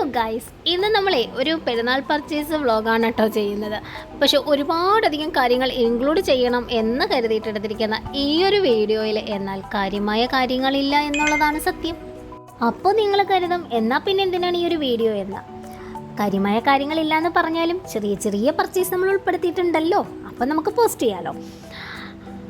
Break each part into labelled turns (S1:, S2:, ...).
S1: Hello guys ഇന്ന് നമ്മളെ ഒരു പെരുന്നാൾ പർച്ചേസ് വ്ളോഗാണ് കേട്ടോ ചെയ്യുന്നത്. പക്ഷെ ഒരുപാടധികം കാര്യങ്ങൾ ഇൻക്ലൂഡ് ചെയ്യണം എന്ന് കരുതിയിട്ടെടുത്തിരിക്കുന്ന ഈ ഒരു വീഡിയോയിൽ എന്നാൽ കാര്യമായ കാര്യങ്ങളില്ല എന്നുള്ളതാണ് സത്യം. അപ്പോൾ നിങ്ങൾ കരുതും എന്നാൽ പിന്നെ എന്തിനാണ് ഈ ഒരു വീഡിയോ എന്ന്? കാര്യമായ കാര്യങ്ങളില്ല എന്ന് പറഞ്ഞാലും ചെറിയ ചെറിയ പർച്ചേസ് നമ്മൾ ഉൾപ്പെടുത്തിയിട്ടുണ്ടല്ലോ. അപ്പോൾ നമുക്ക് പോസ്റ്റ് ചെയ്യാമല്ലോ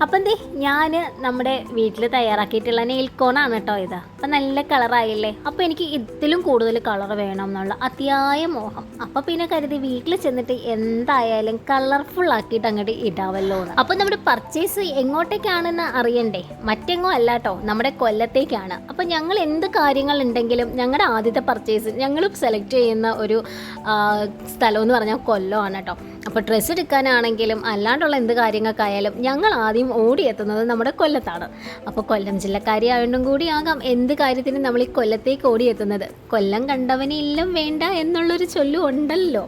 S1: അപ്പം എന്തേ ഞാൻ നമ്മുടെ വീട്ടിൽ തയ്യാറാക്കിയിട്ടുള്ള നെയിൽ കോണാണ് കേട്ടോ ഇത്. അപ്പം നല്ല കളറായില്ലേ? അപ്പോൾ എനിക്ക് ഇതിലും കൂടുതൽ കളർ വേണം എന്നുള്ള അതിയായ മോഹം. അപ്പോൾ പിന്നെ കരുതി വീട്ടിൽ ചെന്നിട്ട് എന്തായാലും കളർഫുൾ ആക്കിയിട്ട് അങ്ങോട്ട് ഇടാവല്ലോ അപ്പോൾ നമ്മുടെ പർച്ചേസ് എങ്ങോട്ടേക്കാണെന്ന് അറിയണ്ടേ? മറ്റെങ്ങോ അല്ല കേട്ടോ നമ്മുടെ കൊല്ലത്തേക്കാണ്. അപ്പോൾ ഞങ്ങൾ എന്ത് കാര്യങ്ങൾ ഉണ്ടെങ്കിലും ഞങ്ങളുടെ ആദ്യത്തെ പർച്ചേസ് ഞങ്ങൾ സെലക്ട് ചെയ്യുന്ന ഒരു സ്ഥലം എന്ന് പറഞ്ഞാൽ കൊല്ലമാണ് കേട്ടോ അപ്പോൾ ഡ്രസ്സ് എടുക്കാനാണെങ്കിലും അല്ലാണ്ടുള്ള എന്ത് കാര്യങ്ങൾക്കായാലും ഞങ്ങൾ ആദ്യം ഓടിയെത്തുന്നത് നമ്മുടെ കൊല്ലത്താണ്. അപ്പോൾ കൊല്ലം ജില്ലക്കാരി കൂടി കൂടിയാകാം എന്ത് കാര്യത്തിനും നമ്മൾ ഈ കൊല്ലത്തേക്ക് ഓടിയെത്തുന്നത്. കൊല്ലം കണ്ടവനെ ഇല്ലം വേണ്ട എന്നുള്ളൊരു ചൊല്ലും ഉണ്ടല്ലോ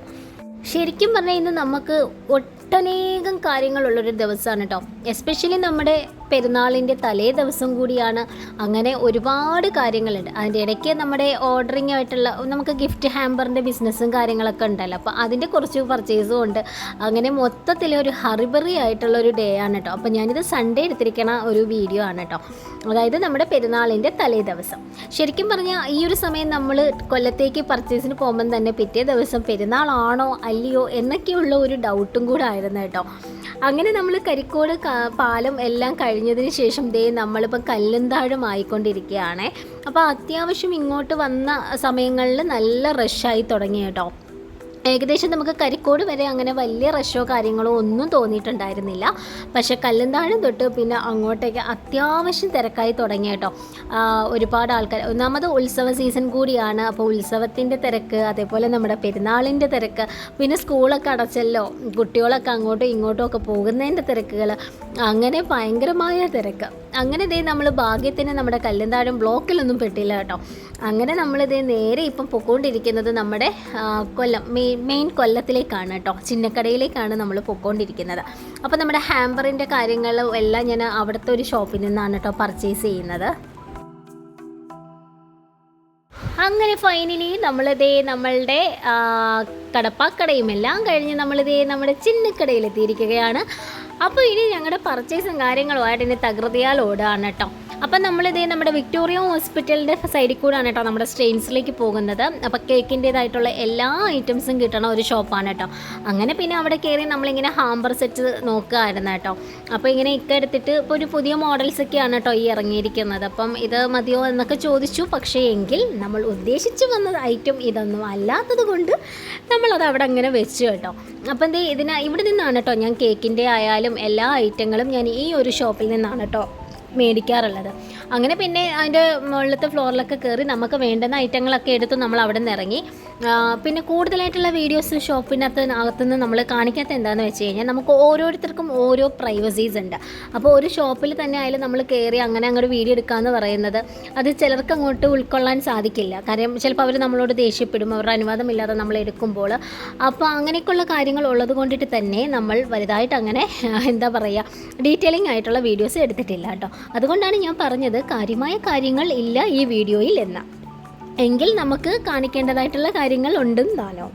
S1: ശരിക്കും പറഞ്ഞാൽ ഇന്ന് നമുക്ക് ഒട്ടനേകം കാര്യങ്ങളുള്ളൊരു ദിവസമാണ് കേട്ടോ എസ്പെഷ്യലി നമ്മുടെ പെരുന്നാളിന്റെ തലേ ദിവസം കൂടിയാണ് അങ്ങനെ ഒരുപാട് കാര്യങ്ങളുണ്ട്. അതിന്റെ ഇടയ്ക്ക് നമ്മുടെ ഓർഡറിങ് ആയിട്ടുള്ള നമുക്ക് ഗിഫ്റ്റ് ഹാമ്പറിന്റെ ബിസിനസ്സും കാര്യങ്ങളൊക്കെ ഉണ്ടല്ലോ. അപ്പോൾ അതിന്റെ കുറച്ച് പർച്ചേസും ഉണ്ട്. അങ്ങനെ മൊത്തത്തിൽ ഒരു ഹറിബറി ആയിട്ടുള്ള ഒരു ഡേ ആണ് കേട്ടോ. അപ്പോൾ ഞാനിത് സൺഡേ എടുത്തിരിക്കണ ഒരു വീഡിയോ ആണ് കേട്ടോ. അതായത് നമ്മുടെ പെരുന്നാളിന്റെ തലേ ദിവസം. ശരിക്കും പറഞ്ഞാൽ ഈ ഒരു സമയം നമ്മൾ കൊല്ലത്തേക്ക് പർച്ചേസിന് പോകുമ്പം തന്നെ പിറ്റേ ദിവസം പെരുന്നാളാണോ അല്ലയോ എന്നൊക്കെയുള്ള ഒരു ഡൗട്ടും കൂടെ ആയിരുന്നു കേട്ടോ. അങ്ങനെ നമ്മൾ കരിക്കോട് പാലം എല്ലാം കഴിഞ്ഞതിന് ശേഷം ദേ നമ്മളിപ്പോൾ കല്ലുംതാഴും ആയിക്കൊണ്ടിരിക്കുകയാണ് അപ്പോൾ അത്യാവശ്യം ഇങ്ങോട്ട് വന്ന സമയങ്ങളിൽ നല്ല റഷായി തുടങ്ങി കേട്ടോ. ഏകദേശം നമുക്ക് കരിക്കോട് വരെ അങ്ങനെ വലിയ റഷോ കാര്യങ്ങളോ ഒന്നും തോന്നിയിട്ടുണ്ടായിരുന്നില്ല. പക്ഷേ കല്ലുന്താഴം തൊട്ട് പിന്നെ അങ്ങോട്ടേക്ക് അത്യാവശ്യം തിരക്കായി തുടങ്ങി കേട്ടോ. ഒരുപാട് ആൾക്കാർ ഒന്നാമത് ഉത്സവ സീസൺ കൂടിയാണ്. അപ്പോൾ ഉത്സവത്തിന്റെ തിരക്ക് അതേപോലെ നമ്മുടെ പെരുന്നാളിന്റെ തിരക്ക് പിന്നെ സ്കൂളൊക്കെ അടച്ചല്ലോ കുട്ടികളൊക്കെ അങ്ങോട്ടും ഇങ്ങോട്ടും ഒക്കെ പോകുന്നതിന്റെ തിരക്കുകൾ അങ്ങനെ ഭയങ്കരമായ തിരക്ക്. അങ്ങനെ ദേ നമ്മൾ ഭാഗ്യത്തിന് നമ്മുടെ കല്ലുന്താഴം ബ്ലോക്കിലൊന്നും പെട്ടില്ല കേട്ടോ. അങ്ങനെ നമ്മളിത് നേരെ ഇപ്പം പൊക്കോണ്ടിരിക്കുന്നത് നമ്മുടെ കൊല്ലം മെയിൻ മെയിൻ കൊല്ലത്തിലേക്കാണ് കേട്ടോ. ചിന്നക്കടയിലേക്കാണ് നമ്മൾ പൊക്കോണ്ടിരിക്കുന്നത്. അപ്പോൾ നമ്മുടെ ഹാമ്പറിന്റെ കാര്യങ്ങളും എല്ലാം ഞാൻ അവിടുത്തെ ഒരു ഷോപ്പിൽ നിന്നാണ് കേട്ടോ പർച്ചേസ് ചെയ്യുന്നത്. അങ്ങനെ ഫൈനലി നമ്മളിതേ നമ്മളുടെ കടപ്പാക്കടയും എല്ലാം കഴിഞ്ഞ് നമ്മളിതേ നമ്മുടെ ചിന്നക്കടയിൽ എത്തിയിരിക്കുകയാണ്. അപ്പോൾ ഇനി ഞങ്ങളുടെ പർച്ചേസും കാര്യങ്ങളുമായിട്ട് ഇനി തകൃതിയാൽ ഓടുകയാണ് കേട്ടോ. അപ്പം നമ്മളിതേ നമ്മുടെ വിക്ടോറിയ ഹോസ്പിറ്റലിന്റെ സൈഡിൽ കൂടാണ് കേട്ടോ നമ്മുടെ സ്ട്രെയിൻസിലേക്ക് പോകുന്നത്. അപ്പോൾ കേക്കിന്റേതായിട്ടുള്ള എല്ലാ ഐറ്റംസും കിട്ടണ ഒരു ഷോപ്പാണ് കേട്ടോ. അങ്ങനെ പിന്നെ അവിടെ കയറി നമ്മളിങ്ങനെ ഹാമ്പർ സെറ്റ് നോക്കുകയായിരുന്നു കേട്ടോ. അപ്പോൾ ഇങ്ങനെ ഇക്ക എടുത്തിട്ട് ഇപ്പോൾ ഒരു പുതിയ മോഡൽസൊക്കെയാണ് കേട്ടോ ഈ ഇറങ്ങിയിരിക്കുന്നത്. അപ്പം ഇത് മതിയോ എന്നൊക്കെ ചോദിച്ചു. പക്ഷേ എങ്കിൽ നമ്മൾ ഉദ്ദേശിച്ചു വന്ന ഐറ്റം ഇതൊന്നും അല്ലാത്തത് കൊണ്ട് നമ്മളത് അവിടെ അങ്ങനെ വെച്ചു കേട്ടോ. അപ്പം എന്തേ ഇതിന് ഇവിടെ നിന്നാണ് കേട്ടോ ഞാൻ കേക്കിന്റെ ആയാലും എല്ലാ ഐറ്റങ്ങളും ഞാൻ ഈ ഒരു ഷോപ്പിൽ നിന്നാണ് കേട്ടോ മേടിക്കാറുള്ളത്. അങ്ങനെ പിന്നെ അതിന്റെ മുകളിലത്തെ ഫ്ലോറിലൊക്കെ കയറി നമുക്ക് വേണ്ടുന്ന ഐറ്റങ്ങളൊക്കെ എടുത്ത് നമ്മൾ അവിടെ നിന്ന് ഇറങ്ങി. പിന്നെ കൂടുതലായിട്ടുള്ള വീഡിയോസ് ഷോപ്പിനകത്ത് അകത്തുനിന്ന് നമ്മൾ കാണിക്കാത്ത എന്താണെന്ന് വെച്ച് കഴിഞ്ഞാൽ നമുക്ക് ഓരോരുത്തർക്കും ഓരോ പ്രൈവസീസ് ഉണ്ട്. അപ്പോൾ ഒരു ഷോപ്പിൽ തന്നെ ആയാലും നമ്മൾ കയറി അങ്ങനെ അങ്ങോട്ട് വീഡിയോ എടുക്കാമെന്ന് പറയുന്നത് അത് ചിലർക്ക് അങ്ങോട്ട് ഉൾക്കൊള്ളാൻ സാധിക്കില്ല. കാര്യം ചിലപ്പോൾ അവർ നമ്മളോട് ദേഷ്യപ്പെടും അവരുടെ അനുവാദമില്ലാതെ നമ്മൾ എടുക്കുമ്പോൾ. അപ്പോൾ അങ്ങനെയൊക്കെയുള്ള കാര്യങ്ങൾ ഉള്ളത് കൊണ്ടിട്ട് തന്നെ നമ്മൾ വലുതായിട്ട് അങ്ങനെ എന്താ പറയുക ഡീറ്റെയിലിംഗ് ആയിട്ടുള്ള വീഡിയോസ് എടുത്തിട്ടില്ല കേട്ടോ. അതുകൊണ്ടാണ് ഞാൻ പറഞ്ഞത് കാര്യമായ കാര്യങ്ങൾ ഇല്ല ഈ വീഡിയോയിൽ എന്ന്. എങ്കിൽ നമുക്ക് കാണിക്കേണ്ടതായിട്ടുള്ള കാര്യങ്ങൾ ഉണ്ടെന്നാലോ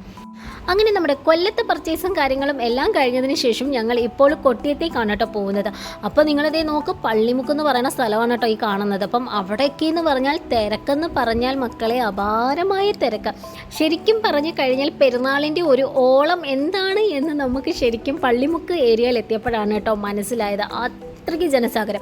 S1: അങ്ങനെ നമ്മുടെ കൊല്ലത്തെ പർച്ചേസും കാര്യങ്ങളും എല്ലാം കഴിഞ്ഞതിന് ശേഷം ഞങ്ങൾ ഇപ്പോൾ കൊട്ടിയത്തേക്കാണ് കേട്ടോ പോകുന്നത്. അപ്പോൾ നിങ്ങളിതേ നോക്ക് പള്ളിമുക്ക് എന്ന് പറയുന്ന സ്ഥലമാണ് കേട്ടോ ഈ കാണുന്നത്. അപ്പം അവിടേക്ക് എന്ന് പറഞ്ഞാൽ തിരക്കെന്ന് പറഞ്ഞാൽ മക്കളെ അപാരമായ തിരക്ക്. ശരിക്കും പറഞ്ഞു കഴിഞ്ഞാൽ പെരുന്നാളിന്റെ ഒരു ഓളം എന്താണ് എന്ന് നമുക്ക് ശരിക്കും പള്ളിമുക്ക് ഏരിയയിൽ എത്തിയപ്പോഴാണ് കേട്ടോ മനസ്സിലായത്. അത്രയ്ക്ക് ജനസാഗരം.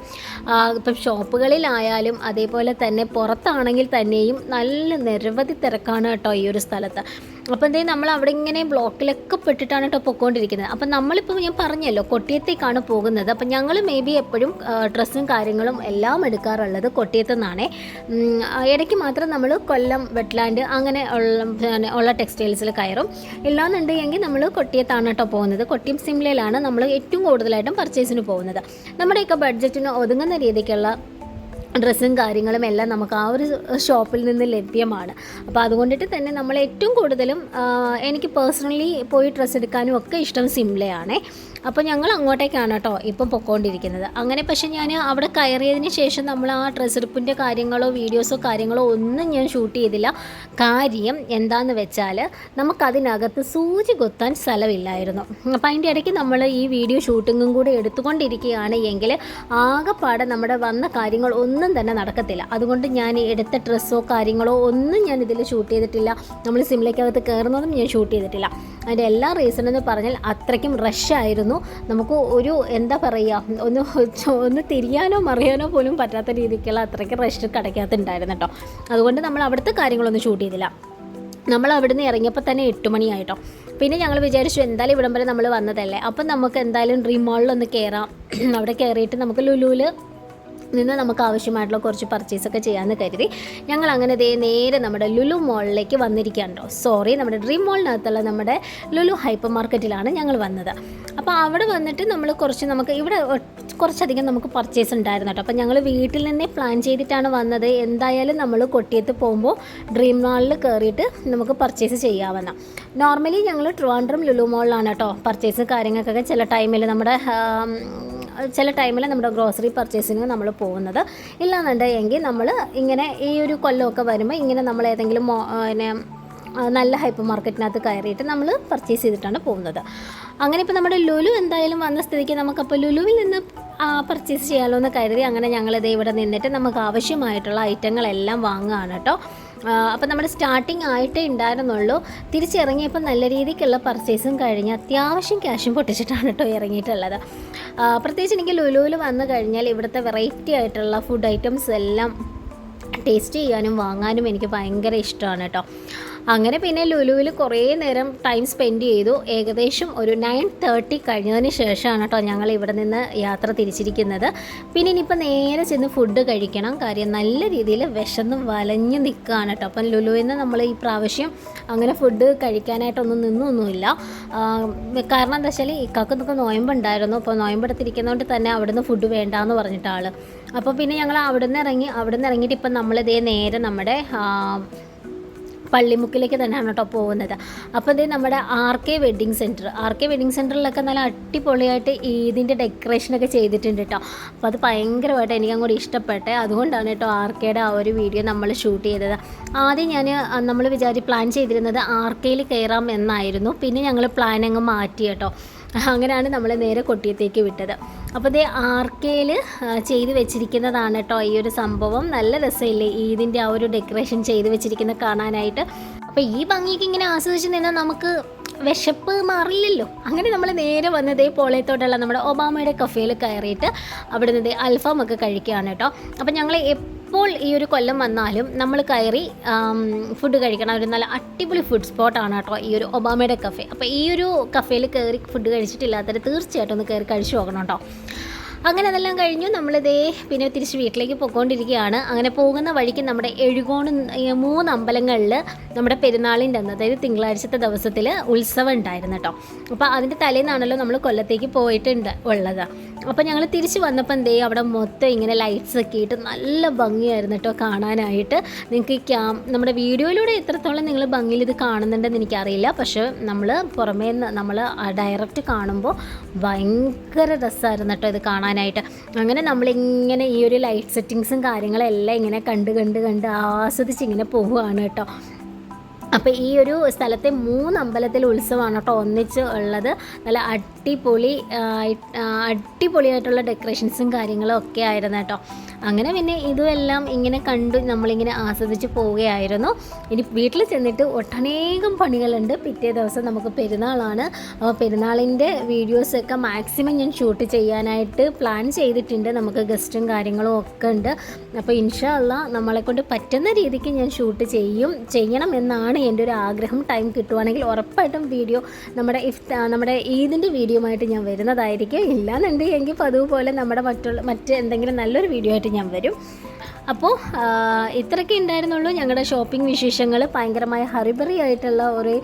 S1: ഇപ്പം ഷോപ്പുകളിലായാലും അതേപോലെ തന്നെ പുറത്താണെങ്കിൽ തന്നെയും നല്ല നിരവധി തിരക്കാണ് കേട്ടോ ഈ ഒരു സ്ഥലത്ത്. അപ്പോൾ എന്തേ നമ്മൾ അവിടെ ഇങ്ങനെ ബ്ലോക്കിലൊക്കെ പെട്ടിട്ടാണ് കേട്ടോ പൊയ്ക്കൊണ്ടിരിക്കുന്നത് അപ്പം നമ്മളിപ്പോൾ ഞാൻ പറഞ്ഞല്ലോ കൊട്ടിയത്തേക്കാണ് പോകുന്നത്. അപ്പം ഞങ്ങൾ മേ ബി എപ്പോഴും ഡ്രസ്സും കാര്യങ്ങളും എല്ലാം എടുക്കാറുള്ളത് കൊട്ടിയത്തു നിന്നാണേ ഇടയ്ക്ക് മാത്രം നമ്മൾ കൊല്ലം വെറ്റ്ലാൻഡ് അങ്ങനെ ഉള്ള ഉള്ള ടെക്സ്റ്റൈൽസിൽ കയറും. ഇല്ലാന്നുണ്ടെങ്കിൽ നമ്മൾ കൊട്ടിയത്താണ് കേട്ടോ പോകുന്നത്. കൊട്ടിയം സിംലയിലാണ് നമ്മൾ ഏറ്റവും കൂടുതലായിട്ടും പർച്ചേസിന് പോകുന്നത്. നമ്മുടെയൊക്കെ ബഡ്ജറ്റിന് ഒതുങ്ങുന്ന രീതിക്കുള്ള ഡ്രസ്സും കാര്യങ്ങളും എല്ലാം നമുക്ക് ആ ഒരു ഷോപ്പിൽ നിന്ന് ലഭ്യമാണ്. അപ്പോൾ അതുകൊണ്ടിട്ട് തന്നെ നമ്മൾ ഏറ്റവും കൂടുതലും എനിക്ക് പേഴ്സണലി പോയി ഡ്രസ്സ് എടുക്കാനും ഒക്കെ ഇഷ്ടം സിംലയാണേ അപ്പോൾ ഞങ്ങൾ അങ്ങോട്ടേക്കാണ് കേട്ടോ ഇപ്പം പൊക്കോണ്ടിരിക്കുന്നത്. അങ്ങനെ പക്ഷേ ഞാൻ അവിടെ കയറിയതിന് ശേഷം നമ്മൾ ആ ഡ്രസ് എടുപ്പിന്റെ കാര്യങ്ങളോ വീഡിയോസോ കാര്യങ്ങളോ ഒന്നും ഞാൻ ഷൂട്ട് ചെയ്തില്ല. കാര്യം എന്താന്ന് വെച്ചാൽ നമുക്കതിനകത്ത് സൂചി കൊത്താൻ സ്ഥലമില്ലായിരുന്നു. അപ്പോൾ അതിന്റെ ഇടയ്ക്ക് നമ്മൾ ഈ വീഡിയോ ഷൂട്ടിങ്ങും കൂടെ എടുത്തുകൊണ്ടിരിക്കുകയാണ് എങ്കിൽ ആകെപ്പാടെ നമ്മുടെ വന്ന കാര്യങ്ങൾ ഒന്നും തന്നെ നടക്കത്തില്ല. അതുകൊണ്ട് ഞാൻ എടുത്ത ഡ്രസ്സോ കാര്യങ്ങളോ ഒന്നും ഞാൻ ഇതിൽ ഷൂട്ട് ചെയ്തിട്ടില്ല. നമ്മൾ സിംലയ്ക്കകത്ത് കയറുന്നതും ഞാൻ ഷൂട്ട് ചെയ്തിട്ടില്ല. അതിന്റെ എല്ലാ റീസൺ എന്ന് പറഞ്ഞാൽ അത്രയ്ക്കും റഷായിരുന്നു നമുക്ക് ഒരു എന്താ പറയുക ഒന്ന് ഒന്ന് തിരിയാനോ മറിയാനോ പോലും പറ്റാത്ത രീതിക്കുള്ള അത്രയ്ക്ക് റഷ് കിടക്കാത്തുണ്ടായിരുന്നു കേട്ടോ. അതുകൊണ്ട് നമ്മൾ അവിടുത്തെ കാര്യങ്ങളൊന്നും ഷൂട്ട് ചെയ്തില്ല. നമ്മൾ അവിടുന്ന് ഇറങ്ങിയപ്പോൾ തന്നെ എട്ട് മണിയായിട്ടോ. പിന്നെ ഞങ്ങൾ വിചാരിച്ചു എന്തായാലും ഇവിടം വരെ നമ്മൾ വന്നതല്ലേ? അപ്പം നമുക്ക് എന്തായാലും ഡ്രീം മാളിലൊന്ന് കയറാം അവിടെ കയറിയിട്ട് നമുക്ക് ലുലുവിൽ നിന്ന് നമുക്ക് ആവശ്യമായിട്ടുള്ള കുറച്ച് പർച്ചേസൊക്കെ ചെയ്യാമെന്ന് കരുതി. ഞങ്ങൾ അങ്ങനെ ദേ നേരെ നമ്മുടെ ലുലു മോളിലേക്ക് വന്നിരിക്കുകയാണല്ലോ. സോറി നമ്മുടെ ഡ്രീം മോളിനകത്തുള്ള നമ്മുടെ ലുലു ഹൈപ്പർ മാർക്കറ്റിലാണ് ഞങ്ങൾ വന്നത്. അപ്പോൾ അവിടെ വന്നിട്ട് നമ്മൾ കുറച്ച് നമുക്ക് ഇവിടെ കുറച്ചധികം നമുക്ക് പർച്ചേസ് ഉണ്ടായിരുന്നു കേട്ടോ. അപ്പോൾ ഞങ്ങൾ വീട്ടിൽ നിന്നേ പ്ലാൻ ചെയ്തിട്ടാണ് വന്നത്. എന്തായാലും നമ്മൾ കൊട്ടിയത്ത് പോകുമ്പോൾ ഡ്രീം മാളിൽ കയറിയിട്ട് നമുക്ക് പർച്ചേസ് ചെയ്യാവുന്ന. നോർമലി ഞങ്ങൾ ട്രിവാൻഡ്രം ലുലു മോളിലാണ് കേട്ടോ പർച്ചേസ് കാര്യങ്ങൾക്കൊക്കെ ചില ടൈമിൽ നമ്മുടെ ചില ടൈമിൽ നമ്മുടെ ഗ്രോസറി പർച്ചേസിന് നമ്മൾ പോകുന്നത്. ഇല്ലാന്നുണ്ടെങ്കിൽ നമ്മൾ ഇങ്ങനെ ഈ ഒരു കൊല്ലമൊക്കെ വരുമ്പോൾ ഇങ്ങനെ നമ്മൾ ഏതെങ്കിലും മോ പിന്നെ നല്ല ഹൈപ്പർ മാർക്കറ്റിനകത്ത് കയറിയിട്ട് നമ്മൾ പർച്ചേസ് ചെയ്തിട്ടാണ് പോകുന്നത്. അങ്ങനെ ഇപ്പോൾ നമ്മുടെ ലുലു എന്തായാലും വന്ന സ്ഥിതിക്ക് നമുക്കപ്പോൾ ലുലുവിൽ നിന്ന് പർച്ചേസ് ചെയ്യാമല്ലോ എന്ന് കരുതി അങ്ങനെ ഞങ്ങളിത് ഇവിടെ നിന്നിട്ട് നമുക്ക് ആവശ്യമായിട്ടുള്ള ഐറ്റങ്ങളെല്ലാം വാങ്ങുകയാണ് കേട്ടോ അപ്പോൾ നമ്മുടെ സ്റ്റാർട്ടിങ് ആയിട്ടേ ഉണ്ടായിരുന്നുള്ളൂ. തിരിച്ചിറങ്ങിയപ്പോൾ നല്ല രീതിക്കുള്ള പർച്ചേസും കഴിഞ്ഞ് അത്യാവശ്യം ക്യാഷും പൊട്ടിച്ചിട്ടാണ് കേട്ടോ ഇറങ്ങിയിട്ടുള്ളത്. പ്രത്യേകിച്ച് എനിക്ക് ലുലുവിൽ വന്നു കഴിഞ്ഞാൽ ഇവിടുത്തെ വെറൈറ്റി ആയിട്ടുള്ള ഫുഡ് ഐറ്റംസ് എല്ലാം ടേസ്റ്റ് ചെയ്യാനും വാങ്ങാനും എനിക്ക് ഭയങ്കര ഇഷ്ടമാണ് കേട്ടോ. അങ്ങനെ പിന്നെ ലുലുവിൽ കുറേ നേരം ടൈം സ്പെൻഡ് ചെയ്തു. ഏകദേശം ഒരു നയൻ തേർട്ടി കഴിഞ്ഞതിന് ശേഷമാണ് കേട്ടോ ഞങ്ങൾ ഇവിടെ നിന്ന് യാത്ര തിരിച്ചിരിക്കുന്നത്. പിന്നെ ഇനിയിപ്പോൾ നേരെ ചെന്ന് ഫുഡ് കഴിക്കണം. കാര്യം നല്ല രീതിയിൽ വിശന്ന് വലഞ്ഞ് നിൽക്കുകയാണ് കേട്ടോ. അപ്പം ലുലുവിൽ നിന്ന് നമ്മൾ ഈ പ്രാവശ്യം അങ്ങനെ ഫുഡ് കഴിക്കാനായിട്ടൊന്നും നിന്നൊന്നുമില്ല. കാരണം എന്താ വെച്ചാൽ ഇക്കാക്കൊക്കെ നോയമ്പുണ്ടായിരുന്നു. അപ്പോൾ നോയമ്പെടുത്തിരിക്കുന്നതുകൊണ്ട് തന്നെ അവിടുന്ന് ഫുഡ് വേണ്ടാന്ന് പറഞ്ഞിട്ടാണ് അപ്പോൾ പിന്നെ ഞങ്ങൾ അവിടെ നിന്ന് ഇറങ്ങി അവിടെ നിന്ന് ഇറങ്ങിയിട്ട് ഇപ്പം നമ്മളിതേ നേരെ നമ്മുടെ പള്ളിമുക്കിലേക്ക് തന്നെയാണ് കേട്ടോ പോകുന്നത്. അപ്പോൾ ഇത് നമ്മുടെ R K wedding centre R K wedding സെന്ററിലൊക്കെ നല്ല അടിപൊളിയായിട്ട് ഈദിന്റെ ഡെക്കറേഷനൊക്കെ ചെയ്തിട്ടുണ്ട് കേട്ടോ. അപ്പോൾ അത് ഭയങ്കരമായിട്ട് എനിക്ക് അങ്ങോട്ട് ഇഷ്ടപ്പെട്ടെ. അതുകൊണ്ടാണ് കേട്ടോ ആർ കെയുടെ ആ ഒരു വീഡിയോ നമ്മൾ ഷൂട്ട് ചെയ്തത്. ആദ്യം ഞാൻ നമ്മൾ വിചാരി പ്ലാൻ ചെയ്തിരുന്നത് ആർ കെയിൽ കയറാം എന്നായിരുന്നു. പിന്നെ ഞങ്ങൾ പ്ലാൻ അങ്ങ് മാറ്റി കേട്ടോ. അങ്ങനെയാണ് നമ്മൾ നേരെ കൊട്ടിയത്തേക്ക് വിട്ടത്. അപ്പോൾ ഇതേ ആർ ചെയ്തു ചെയ്ത് വെച്ചിരിക്കുന്നതാണ് കേട്ടോ ഈ ഒരു സംഭവം. നല്ല രസമില്ലേ ഈദിന്റെ ആ ഒരു ഡെക്കറേഷൻ ചെയ്തു വെച്ചിരിക്കുന്നത് കാണാനായിട്ട്. അപ്പോൾ ഈ ഭംഗിക്ക് ഇങ്ങനെ ആസ്വദിച്ച് നിന്നാൽ നമുക്ക് വിശപ്പ് മാറില്ലല്ലോ. അങ്ങനെ നമ്മൾ നേരെ വന്നതേ പോളയത്തോട്ടുള്ള നമ്മുടെ ഒബാമയുടെ കഫേയിൽ കയറിയിട്ട് അവിടെ നിന്ന് അൽഫാം ഒക്കെ കഴിക്കുകയാണ് കേട്ടോ അപ്പോൾ ഞങ്ങൾ എപ്പോൾ ഈ ഒരു കൊല്ലം വന്നാലും നമ്മൾ കയറി ഫുഡ് കഴിക്കണം. ഒരു നല്ല അടിപൊളി ഫുഡ് സ്പോട്ടാണ് കേട്ടോ ഈ ഒരു ഒബാമയുടെ കഫേ അപ്പോൾ ഈ ഒരു കഫേയിൽ കയറി ഫുഡ് കഴിച്ചിട്ടില്ലാത്തവർ തീർച്ചയായിട്ടും ഒന്ന് കയറി കഴിച്ചു നോക്കണം കേട്ടോ. അങ്ങനെ അതെല്ലാം കഴിഞ്ഞു. നമ്മളിതേ പിന്നെ തിരിച്ച് വീട്ടിലേക്ക് പോയിക്കൊണ്ടിരിക്കുകയാണ് അങ്ങനെ പോകുന്ന വഴിക്ക് നമ്മുടെ എഴുകോണ് മൂന്ന് അമ്പലങ്ങളിൽ നമ്മുടെ പെരുന്നാളിന്റെ അന്ന് അതായത് തിങ്കളാഴ്ചത്തെ ദിവസത്തിൽ ഉത്സവം ഉണ്ടായിരുന്നു കേട്ടോ. അപ്പോൾ അതിന്റെ തലേന്നാണല്ലോ നമ്മൾ കൊല്ലത്തേക്ക് പോയിട്ടുണ്ട് ഉള്ളത്. അപ്പോൾ ഞങ്ങൾ തിരിച്ച് വന്നപ്പോൾ എന്തേ അവിടെ മൊത്തം ഇങ്ങനെ ലൈറ്റ്സ് ഒക്കെ ഇട്ട് നല്ല ഭംഗിയായിരുന്നു കേട്ടോ കാണാനായിട്ട്. നിങ്ങൾക്ക് ക്യാം നമ്മുടെ വീഡിയോയിലൂടെ എത്രത്തോളം നിങ്ങൾ ഭംഗിയിൽ ഇത് കാണുന്നുണ്ടെന്ന് എനിക്കറിയില്ല. പക്ഷേ നമ്മൾ പുറമേ നിന്ന് നമ്മൾ ഡയറക്റ്റ് കാണുമ്പോൾ ഭയങ്കര രസമായിരുന്നു കേട്ടോ ഇത് കാണാനായിട്ട് അങ്ങനെ നമ്മളിങ്ങനെ ഈ ഒരു ലൈറ്റ് സെറ്റിങ്സും കാര്യങ്ങളെല്ലാം ഇങ്ങനെ കണ്ട് കണ്ട് കണ്ട് ആസ്വദിച്ച് ഇങ്ങനെ പോവുകയാണ് കേട്ടോ. അപ്പോൾ ഈ ഒരു സ്ഥലത്തെ മൂന്ന് അമ്പലത്തിൽ ഉത്സവമാണ് കേട്ടോ ഒന്നിച്ച് ഉള്ളത്. നല്ല അടിപൊളി അടിപൊളിയായിട്ടുള്ള ഡെക്കറേഷൻസും കാര്യങ്ങളും ഒക്കെ ആയിരുന്നു കേട്ടോ. അങ്ങനെ പിന്നെ ഇതുമെല്ലാം ഇങ്ങനെ കണ്ടു നമ്മളിങ്ങനെ ആസ്വദിച്ച് പോവുകയായിരുന്നു. ഇനി വീട്ടിൽ ചെന്നിട്ട് ഒട്ടനേകം പണികളുണ്ട്. പിറ്റേ ദിവസം നമുക്ക് പെരുന്നാളാണ്. അപ്പോൾ പെരുന്നാളിന്റെ വീഡിയോസൊക്കെ മാക്സിമം ഞാൻ ഷൂട്ട് ചെയ്യാനായിട്ട് പ്ലാൻ ചെയ്തിട്ടുണ്ട്. നമുക്ക് ഗസ്റ്റും കാര്യങ്ങളും ഒക്കെ ഉണ്ട്. അപ്പോൾ ഇൻഷാല്ല നമ്മളെ കൊണ്ട് പറ്റുന്ന രീതിക്ക് ഞാൻ ഷൂട്ട് ചെയ്യും ചെയ്യണം എന്നാണ് എന്റെ ഒരു ആഗ്രഹം. ടൈം കിട്ടുവാണെങ്കിൽ ഉറപ്പായിട്ടും വീഡിയോ നമ്മുടെ ഇഫ് നമ്മുടെ ഈദിന്റെ വീഡിയോയുമായിട്ട് ഞാൻ വരുന്നതായിരിക്കും. ഇല്ലാന്നുണ്ടെങ്കിൽ എങ്കിൽ പോലെ നമ്മുടെ മറ്റുള്ള മറ്റ് എന്തെങ്കിലും നല്ലൊരു വീഡിയോ ആയിട്ട് ഞാൻ വരും. അപ്പോൾ ഇത്രയൊക്കെ ഉണ്ടായിരുന്നുള്ളൂ ഞങ്ങളുടെ ഷോപ്പിംഗ് വിശേഷങ്ങൾ ഭയങ്കരമായ ഹറിബറി ആയിട്ടുള്ള ഒരു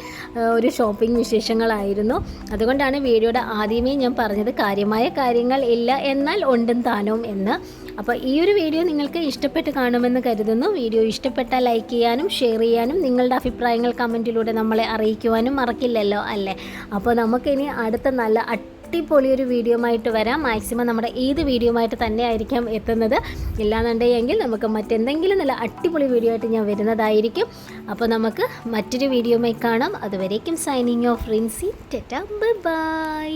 S1: ഒരു ഷോപ്പിംഗ് വിശേഷങ്ങളായിരുന്നു. അതുകൊണ്ടാണ് വീഡിയോയുടെ ആദ്യമേ ഞാൻ പറഞ്ഞത് കാര്യമായ കാര്യങ്ങൾ ഇല്ല എന്നാൽ ഉണ്ടും താനും എന്ന്. അപ്പോൾ ഈ ഒരു വീഡിയോ നിങ്ങൾക്ക് ഇഷ്ടപ്പെട്ട് കാണുമെന്ന് കരുതുന്നു. വീഡിയോ ഇഷ്ടപ്പെട്ട ലൈക്ക് ചെയ്യാനും ഷെയർ ചെയ്യാനും നിങ്ങളുടെ അഭിപ്രായങ്ങൾ കമന്റിലൂടെ നമ്മളെ അറിയിക്കുവാനും മറക്കില്ലല്ലോ അല്ലേ? അപ്പോൾ നമുക്കിനി അടുത്ത നല്ല അടിപൊളി ഒരു വീഡിയോ ആയിട്ട് വരാം. മാക്സിമം നമ്മുടെ ഏത് വീഡിയോ ആയിട്ട് തന്നെ ആയിരിക്കാം എത്തുന്നത്. ഇല്ലാന്നുണ്ടെങ്കിൽ നമുക്ക് മറ്റെന്തെങ്കിലും നല്ല അടിപൊളി വീഡിയോ ആയിട്ട് ഞാൻ വരുന്നതായിരിക്കും. അപ്പോൾ നമുക്ക് മറ്റൊരു വീഡിയോമായി കാണാം. അതുവരേക്കും സൈനിങ് ഓഫ് റിൻസി ടെറ്റ ബൈ